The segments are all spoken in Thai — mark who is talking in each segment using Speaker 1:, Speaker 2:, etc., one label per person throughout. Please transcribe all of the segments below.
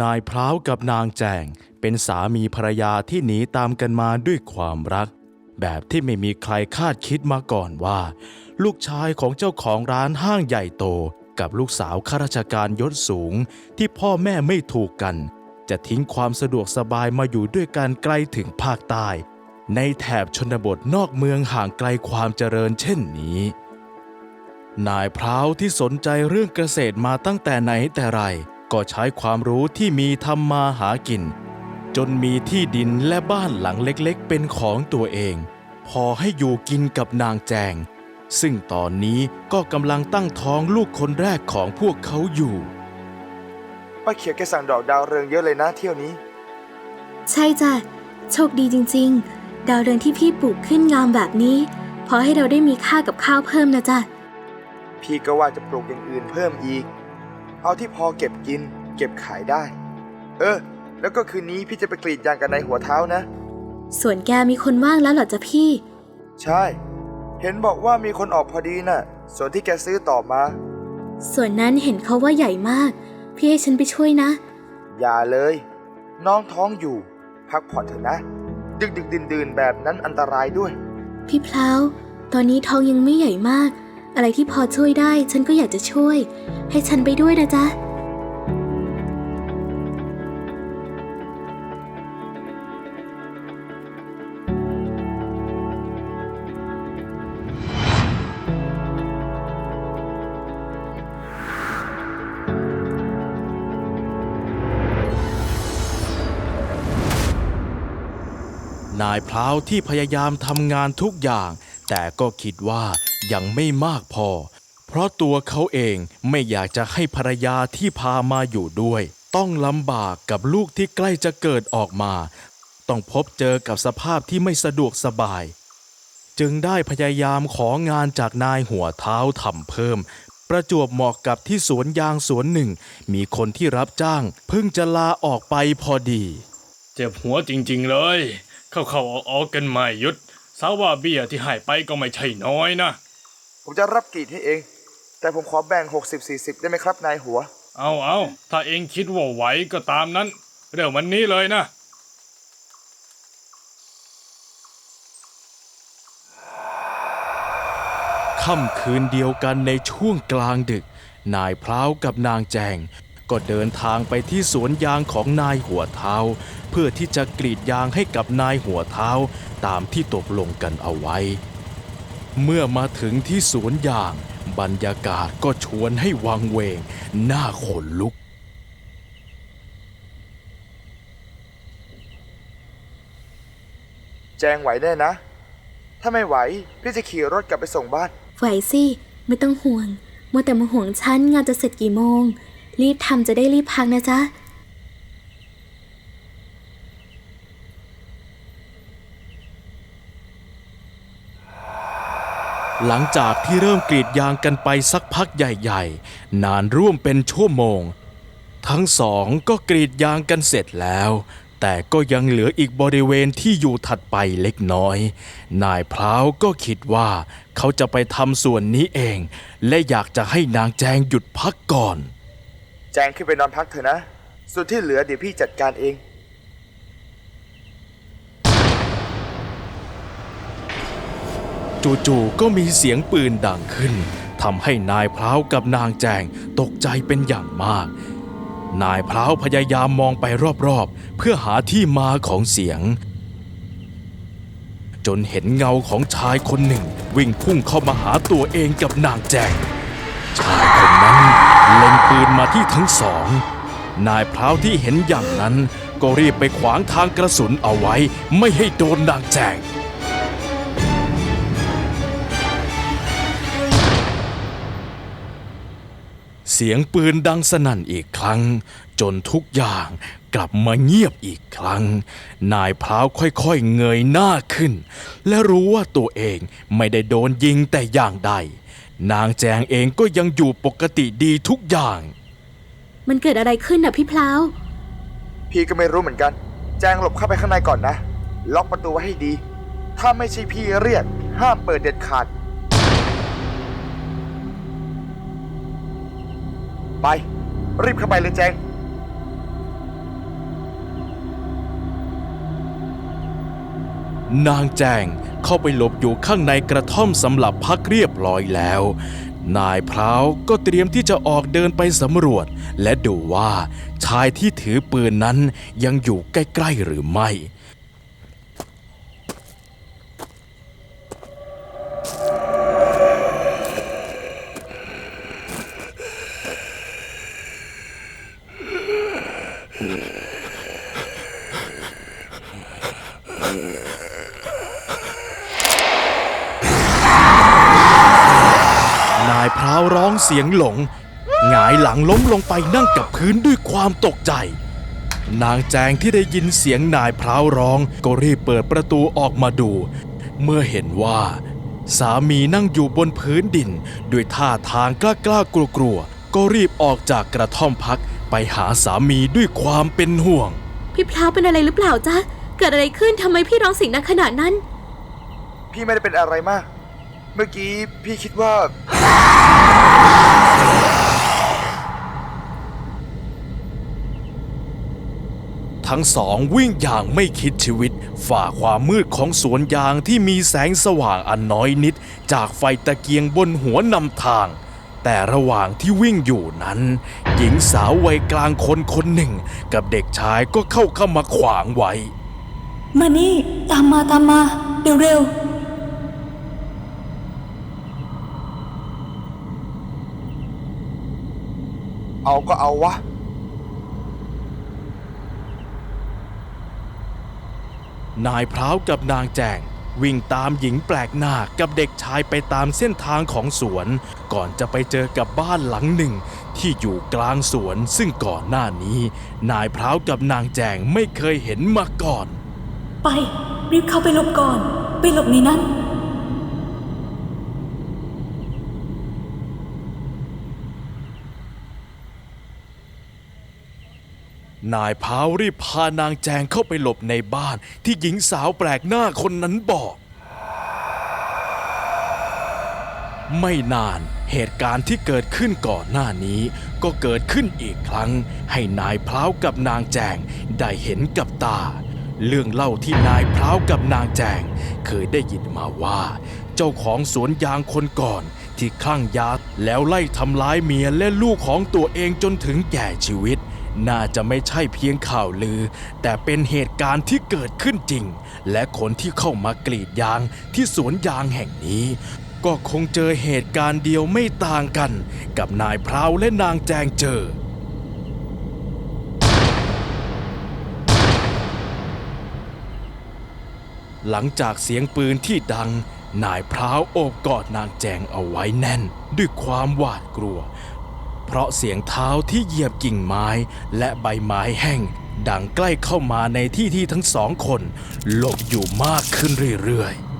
Speaker 1: นายพร้าวกับนางแจงเป็นสามีภรรยาที่หนีตามกันมาด้วยความรัก แบบที่ไม่มีใครคาดคิดมาก่อนว่า ลูกชายของเจ้าของร้านห้างใหญ่โต กับลูกสาวข้าราชการยศสูง ที่พ่อแม่ไม่ถูกกัน จะทิ้งความสะดวกสบายมาอยู่ด้วยกันไกลถึงภาคใต้ ในแถบชนบทนอกเมืองห่างไกลความเจริญเช่นนี้ นายพร้าวที่สนใจเรื่องเกษตรมาตั้งแต่ไหนแต่ไร ก็ใช้ความรู้ที่มีทำมาหากิน จนมีที่ดินและบ้านหลังเล็กๆ เป็นของตัวเอง พอให้อยู่กินกับนางแจง ซึ่งตอนนี้ก็กำลังตั้งท้องลูกคนแรกของพวกเขาอยู่
Speaker 2: ป้าเขียวแกสั่งดอกดาวเรืองเยอะเลยนะเที่ยวนี้
Speaker 3: ใช่จ้ะโชคดีจริง ๆ ดาวเรืองที่พี่ปลูกขึ้นงามแบบนี้ พอให้เราได้มีค่ากับข้าวเพิ่มนะจ๊ะ
Speaker 2: พี่ก็ว่าจะปลูกอย่างอื่นเพิ่มอีก เอาที่พอเก็บกิน เก็บขายได้ เออ แล้วก็คืนนี้พี่จะไปกรีดยางกันในหัวเท้านะ
Speaker 3: ส่วนแกมีคนว่างแล้วเหรอจ๊ะพี่
Speaker 2: ใช่ เห็นบอกว่ามีคนออกพอดีน่ะ ส่วนที่แกซื้อต่อมา
Speaker 3: ส่วนนั้นเห็นเขาว่าใหญ่มาก พี่ให้ฉันไปช่วยนะ
Speaker 2: อย่าเลย น้องท้องอยู่ พักผ่อนเถอะนะ ดึกดึกดื่นดื่นๆแบบนั้นอันตรายด้วย
Speaker 3: พี่พลาวตอนนี้ท้องยังไม่ใหญ่มาก อะไรที่พอช่วยได้ ฉันก็อยากจะช่วย ให้ฉันไปด้วยนะจ๊ะ
Speaker 1: นายพร้าวที่พยายามทำงานทุกอย่าง แต่ก็คิดว่า ยังไม่มากพอ เพราะตัวเขาเองไม่อยากจะให้ภรรยาที่พามาอยู่ด้วย ต้องลำบากกับลูกที่ใกล้จะเกิดออกมา ต้องพบเจอกับสภาพที่ไม่สะดวกสบาย จึงได้พยายามของานจากนายหัวเท้าทำเพิ่ม ประจวบเหมาะกับที่สวนยางสวนหนึ่ง มีคนที่รับจ้าง เพิ่งจะลาออกไปพอดี
Speaker 4: เจ็บหัวจริง ๆ เลย เข้าเข้าออกอกๆกันไม่ยุดสาว่าเบี้ยที่หายไปก็ไม่ใช่น้อยนะ
Speaker 2: ผมจะรับกรีดให้เอง แต่ผมขอแบ่ง 60-40 ได้ไหมครับนายหัว
Speaker 4: เอาเอาถ้าเองคิดว่าไหวก็ตามนั้น เรื่องวันนี้เลยนะ
Speaker 1: ค่ำคืนเดียวกันในช่วงกลางดึก นายพร้าวกับนางแจง ก็เดินทางไปที่สวนยางของนายหัวเท้า เพื่อที่จะกรีดยางให้กับนายหัวเท้า ตามที่ตกลงกันเอาไว้ เมื่อมาถึงที่สวนยาง บรรยากาศก็ชวนให้วังเวงหน้าขนลุก
Speaker 2: แจงไหวแน่นะ ถ้าไม่ไหว พี่จะขี่รถกลับไปส่งบ้าน
Speaker 3: ไหวสิ ไม่ต้องห่วงมัวแต่มาห่วงฉันงานจะเสร็จกี่โมง รีบทำจะได้รีบพักนะจ๊ะ
Speaker 1: หลังจากที่เริ่มกรีดยางกันไปสักพักใหญ่ๆ นานร่วมเป็นชั่วโมง ทั้งสองก็กรีดยางกันเสร็จแล้ว แต่ก็ยังเหลืออีกบริเวณที่อยู่ถัดไปเล็กน้อย นายพร้าวก็คิดว่าเขาจะไปทำส่วนนี้เอง และอยากจะให้นางแจงหยุดพักก่อน
Speaker 2: แจงขึ้นไปนอนพักเถอะนะ ส่วนที่เหลือเดี๋ยวพี่จัดการเอง
Speaker 1: จู่ๆก็มีเสียงปืนดังขึ้นทำให้นายพร้าวกับนางแจงตกใจเป็นอย่างมาก นายพร้าวพยายามมองไปรอบๆ เพื่อหาที่มาของเสียง จนเห็นเงาของชายคนหนึ่ง วิ่งพุ่งเข้ามาหาตัวเองกับนางแจง ชายคนนั้นเล็งปืนมาที่ทั้งสอง นายพร้าวที่เห็นอย่างนั้น ก็รีบไปขวางทางกระสุนเอาไว้ไม่ให้โดนนางแจง สียงปืนดังสนั่นอีกครั้ง จนทุกอย่างกลับมาเงียบอีกครั้ง นายพร้าวค่อยๆเงยหน้าขึ้น และรู้ว่าตัวเองไม่ได้โดนยิงแต่อย่างใด นางแจงเองก็ยังอยู่ปกติดีทุกอย่าง
Speaker 3: มันเกิดอะไรขึ้นน่ะพี่พลาว
Speaker 2: พี่ก็ไม่รู้เหมือนกัน แจงหลบเข้าไปข้างในก่อนนะ ล็อกประตูไว้ให้ดี ถ้าไม่ใช่พี่เรียกห้ามเปิดเด็ดขาด ไป รีบเข้าไปเลยแจง
Speaker 1: นางแจงเข้าไปหลบอยู่ข้างในกระท่อมสำหรับพักเรียบร้อยแล้ว นายพร้าวก็เตรียมที่จะออกเดินไปสำรวจ และดูว่าชายที่ถือปืนนั้นยังอยู่ใกล้ ๆ หรือไม่ ร้าวร้องเสียงหลง หงายหลังล้มลงไปนั่งกับพื้นด้วยความตกใจ นางแจงที่ได้ยินเสียงนายพร้าวร้อง ก็รีบเปิดประตูออกมาดู เมื่อเห็นว่า สามีนั่งอยู่บนพื้นดิน ด้วยท่าทางกล้ากล้ากลัวกลัวๆก็รีบออกจากกระท่อมพักไปหาสามีด้วยความเป็นห่วง
Speaker 3: พี่พร้าวเป็นอะไรหรือเปล่าจ๊ะ เกิดอะไรขึ้นทำไมพี่ร้องเสียงดังขนาดนั้น
Speaker 2: พี่ไม่ได้เป็นอะไรมาก เมื่อกี้พี่คิดว่า
Speaker 1: ทั้งสองวิ่งอย่างไม่คิดชีวิต ฝ่าความมืดของสวนยางที่มีแสงสว่างอันน้อยนิด จากไฟตะเกียงบนหัวนำทาง แต่ระหว่างที่วิ่งอยู่นั้น หญิงสาววัยกลางคนคนหนึ่ง กับเด็กชายก็เข้าเข้ามาขวางไว้
Speaker 5: มานี่ ตามมาตามมา เร็ว
Speaker 2: เอาก็เอาวะ
Speaker 1: นายพร้าวกับนางแจงวิ่งตามหญิงแปลกหน้ากับเด็กชายไปตามเส้นทางของสวน ก่อนจะไปเจอกับบ้านหลังหนึ่ง ที่อยู่กลางสวนซึ่งก่อนหน้านี้ นายพร้าวกับนางแจงไม่เคยเห็นมาก่อน
Speaker 5: ๆไป รีบเข้าไปหลบก่อน ไปหลบในนั้น
Speaker 1: นายพาวรีบพานางแจงเข้าไปหลบในบ้านที่หญิงสาวแปลกหน้าคนนั้นบอก ไม่นานเหตุการณ์ที่เกิดขึ้นก่อนหน้านี้ ก็เกิดขึ้นอีกครั้ง ให้นายพร้าวกับนางแจงได้เห็นกับตา เรื่องเล่าที่นายพร้าวกับนางแจง เคยได้ยินมาว่า เจ้าของสวนยางคนก่อนที่คลั่งยาแล้วไล่ทำร้ายเมียและลูกของตัวเองจนถึงแก่ชีวิต น่าจะไม่ใช่เพียงข่าวลือ แต่เป็นเหตุการณ์ที่เกิดขึ้นจริง และคนที่เข้ามากรีดยางที่สวนยางแห่งนี้ ก็คงเจอเหตุการณ์เดียวไม่ต่างกัน กับนายพราวและนางแจงเจอหลังจากเสียงปืนที่ดัง นายพร้าวโอบกอดนางแจงเอาไว้แน่น ด้วยความหวาดกลัว เพราะเสียงเท้าที่เหยียบกิ่งไม้และใบไม้แห้ง ดังใกล้เข้ามาในที่ที่ทั้งสองคนหลบอยู่มากขึ้นเรื่อยๆ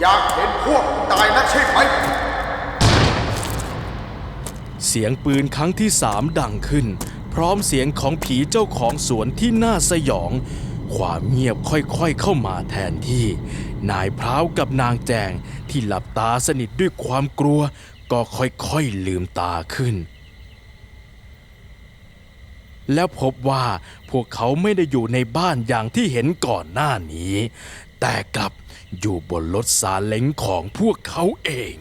Speaker 2: อยากเห็นพวกตายนักใช่ไหม
Speaker 1: เสียงปืนครั้งที่สามดังขึ้น พร้อมเสียงของผีเจ้าของสวนที่น่าสยอง ความเงียบค่อยๆเข้ามาแทนที่ นายพร้าวกับนางแจงที่หลับตาสนิทด้วยความกลัว ก็ค่อยๆลืมตาขึ้น แล้วพบว่าพวกเขาไม่ได้อยู่ในบ้านอย่างที่เห็นก่อนหน้านี้ แต่กลับอยู่บนรถซาเล้งของพวกเขาเอง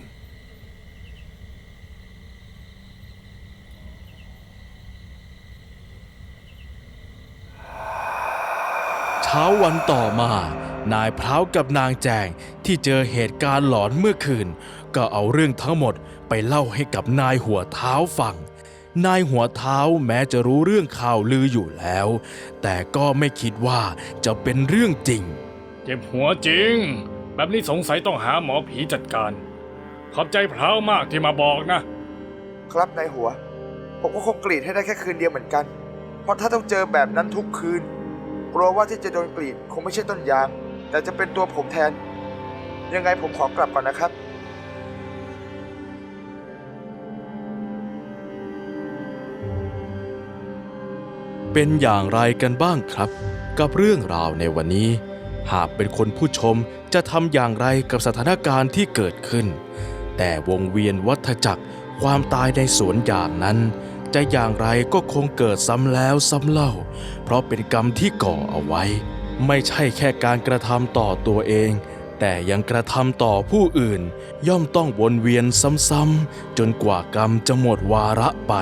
Speaker 1: เช้าวันต่อมา นายพร้าวกับนางแจงที่เจอเหตุการณ์หลอนเมื่อคืน ก็เอาเรื่องทั้งหมดไปเล่าให้กับนายหัวเท้าฟัง นายหัวเท้าแม้จะรู้เรื่องข่าวลืออยู่แล้ว แต่ก็ไม่คิดว่าจะเป็นเรื่องจริง
Speaker 4: เจ็บหัวจริง แบบนี้สงสัยต้องหาหมอผีจัดการ ขอบใจพร้าวมากที่มาบอกนะ
Speaker 2: ครับนายหัว ผมก็คงกรีดให้ได้แค่คืนเดียวเหมือนกัน เพราะถ้าต้องเจอแบบนั้นทุกคืน กลัวว่าที่จะโดนกรีดคงไม่ใช่ต้นยาง แต่จะเป็นตัวผมแทน ยังไงผมขอกลับก่อนนะครับ
Speaker 1: เป็นอย่างไรกันบ้างครับ กับเรื่องราวในวันนี้ หากเป็นคนผู้ชมจะทำอย่างไรกับสถานการณ์ที่เกิดขึ้น แต่วงเวียนวัฏจักรความตายในสวนยางนั้น จะอย่างไรก็คงเกิดซ้ำแล้วซ้ำเล่า เพราะเป็นกรรมที่ก่อเอาไว้ ไม่ใช่แค่การกระทำต่อตัวเอง แต่ยังกระทำต่อผู้อื่น ย่อมต้องวนเวียนซ้ำๆจนกว่ากรรมจะหมดวาระไป